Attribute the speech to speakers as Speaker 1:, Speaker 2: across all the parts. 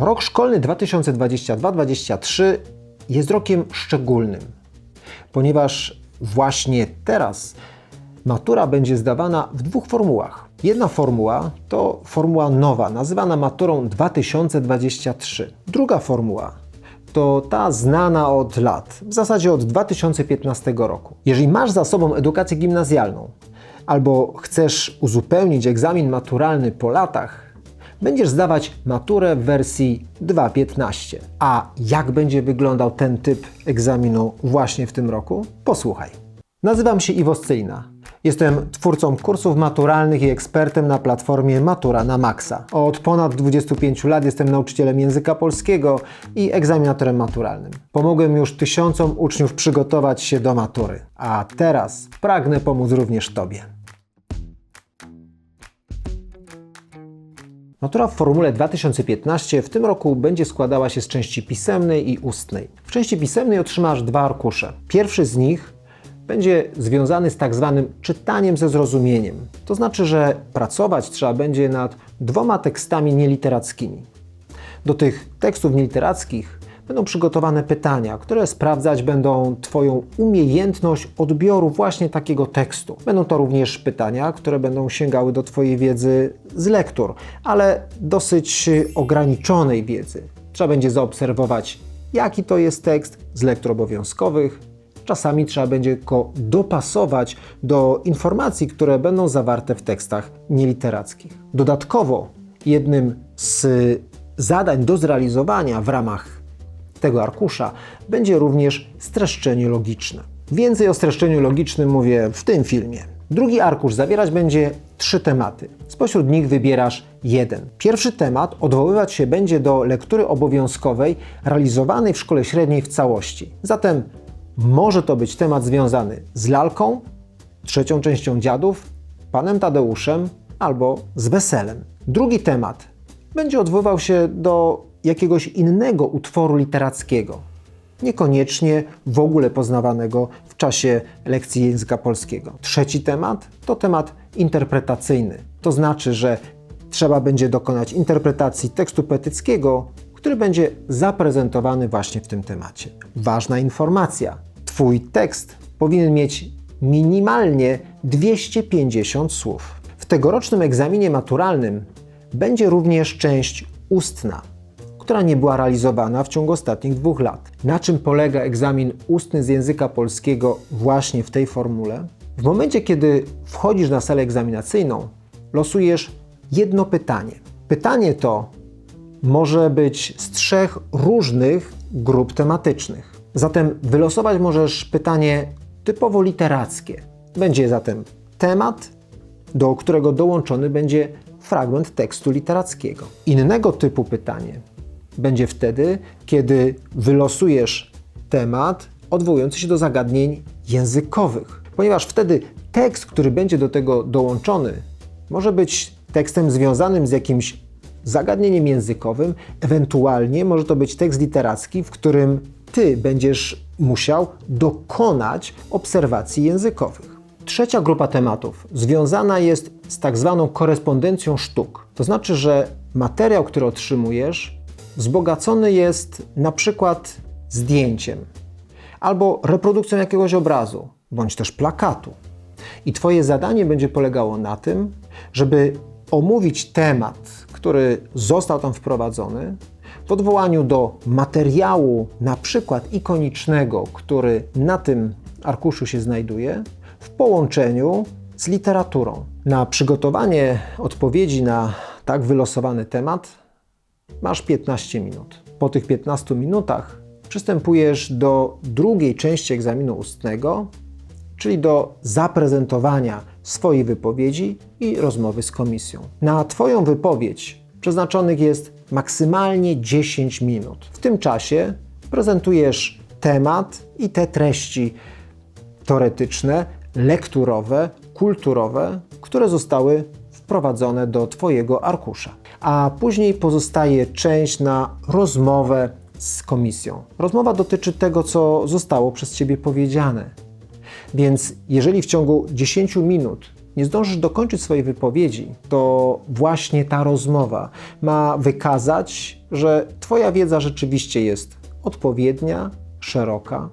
Speaker 1: Rok szkolny 2022-2023 jest rokiem szczególnym, ponieważ właśnie teraz matura będzie zdawana w dwóch formułach. Jedna formuła to formuła nowa, nazywana maturą 2023. Druga formuła to ta znana od lat, w zasadzie od 2015 roku. Jeżeli masz za sobą edukację gimnazjalną albo chcesz uzupełnić egzamin maturalny po latach, będziesz zdawać maturę w wersji 2.15. A jak będzie wyglądał ten typ egzaminu właśnie w tym roku? Posłuchaj. Nazywam się Iwo Scyjna. Jestem twórcą kursów maturalnych i ekspertem na platformie Matura na Maxa. Od ponad 25 lat jestem nauczycielem języka polskiego i egzaminatorem maturalnym. Pomogłem już tysiącom uczniów przygotować się do matury, a teraz pragnę pomóc również Tobie. Matura w formule 2015 w tym roku będzie składała się z części pisemnej i ustnej. W części pisemnej otrzymasz dwa arkusze. Pierwszy z nich będzie związany z tak zwanym czytaniem ze zrozumieniem. To znaczy, że pracować trzeba będzie nad dwoma tekstami nieliterackimi. Do tych tekstów nieliterackich będą przygotowane pytania, które sprawdzać będą Twoją umiejętność odbioru właśnie takiego tekstu. Będą to również pytania, które będą sięgały do Twojej wiedzy z lektur, ale dosyć ograniczonej wiedzy. Trzeba będzie zaobserwować, jaki to jest tekst z lektur obowiązkowych, Czasami trzeba będzie go dopasować do informacji, które będą zawarte w tekstach nieliterackich. Dodatkowo jednym z zadań do zrealizowania w ramach tego arkusza będzie również streszczenie logiczne. Więcej o streszczeniu logicznym mówię w tym filmie. Drugi arkusz zawierać będzie trzy tematy. Spośród nich wybierasz jeden. Pierwszy temat odwoływać się będzie do lektury obowiązkowej realizowanej w szkole średniej w całości. Zatem może to być temat związany z lalką, trzecią częścią dziadów, panem Tadeuszem albo z weselem. Drugi temat będzie odwoływał się do jakiegoś innego utworu literackiego, niekoniecznie w ogóle poznawanego w czasie lekcji języka polskiego. Trzeci temat to temat interpretacyjny, to znaczy, że trzeba będzie dokonać interpretacji tekstu poetyckiego, który będzie zaprezentowany właśnie w tym temacie. Ważna informacja Twój tekst powinien mieć minimalnie 250 słów. W tegorocznym egzaminie maturalnym będzie również część ustna, która nie była realizowana w ciągu ostatnich dwóch lat. Na czym polega egzamin ustny z języka polskiego właśnie w tej formule? W momencie, kiedy wchodzisz na salę egzaminacyjną, losujesz jedno pytanie. Pytanie to może być z trzech różnych grup tematycznych. Zatem wylosować możesz pytanie typowo literackie. Będzie zatem temat, do którego dołączony będzie fragment tekstu literackiego. Innego typu pytanie będzie wtedy, kiedy wylosujesz temat odwołujący się do zagadnień językowych, ponieważ wtedy tekst, który będzie do tego dołączony, może być tekstem związanym z jakimś zagadnieniem językowym, ewentualnie może to być tekst literacki, w którym ty będziesz musiał dokonać obserwacji językowych. Trzecia grupa tematów związana jest z tak zwaną korespondencją sztuk. To znaczy, że materiał, który otrzymujesz, wzbogacony jest na przykład zdjęciem albo reprodukcją jakiegoś obrazu, bądź też plakatu. I Twoje zadanie będzie polegało na tym, żeby omówić temat, który został tam wprowadzony, w odwołaniu do materiału, na przykład ikonicznego, który na tym arkuszu się znajduje, w połączeniu z literaturą. Na przygotowanie odpowiedzi na tak wylosowany temat masz 15 minut. Po tych 15 minutach przystępujesz do drugiej części egzaminu ustnego, czyli do zaprezentowania swojej wypowiedzi i rozmowy z komisją. Na Twoją wypowiedź przeznaczonych jest maksymalnie 10 minut. W tym czasie prezentujesz temat i te treści teoretyczne, lekturowe, kulturowe, które zostały wprowadzone do Twojego arkusza. A później pozostaje część na rozmowę z komisją. Rozmowa dotyczy tego, co zostało przez Ciebie powiedziane. Więc jeżeli w ciągu 10 minut nie zdążysz dokończyć swojej wypowiedzi, to właśnie ta rozmowa ma wykazać, że Twoja wiedza rzeczywiście jest odpowiednia, szeroka.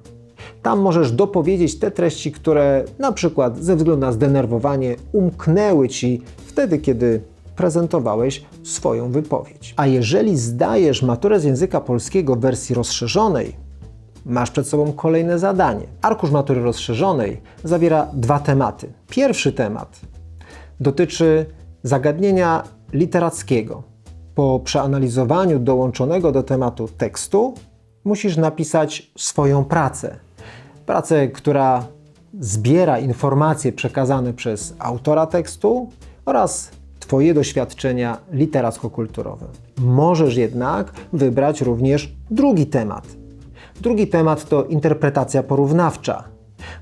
Speaker 1: Tam możesz dopowiedzieć te treści, które na przykład ze względu na zdenerwowanie umknęły Ci wtedy, kiedy prezentowałeś swoją wypowiedź. A jeżeli zdajesz maturę z języka polskiego w wersji rozszerzonej, masz przed sobą kolejne zadanie. Arkusz matury rozszerzonej zawiera dwa tematy. Pierwszy temat dotyczy zagadnienia literackiego. Po przeanalizowaniu dołączonego do tematu tekstu musisz napisać swoją pracę. Pracę, która zbiera informacje przekazane przez autora tekstu oraz Twoje doświadczenia literacko-kulturowe. Możesz jednak wybrać również drugi temat. Drugi temat to interpretacja porównawcza.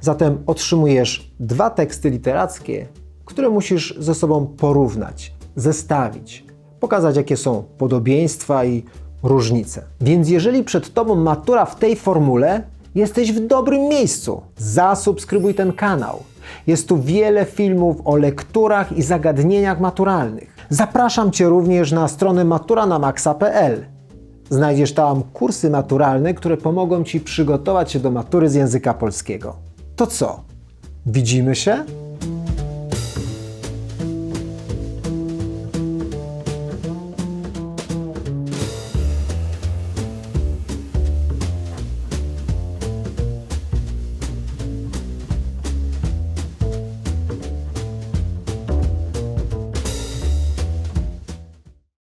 Speaker 1: Zatem otrzymujesz dwa teksty literackie, które musisz ze sobą porównać, zestawić, pokazać jakie są podobieństwa i różnice. Więc jeżeli przed Tobą matura w tej formule, jesteś w dobrym miejscu. Zasubskrybuj ten kanał. Jest tu wiele filmów o lekturach i zagadnieniach maturalnych. Zapraszam Cię również na stronę maturanamaxa.pl. Znajdziesz tam kursy maturalne, które pomogą Ci przygotować się do matury z języka polskiego. To co? Widzimy się?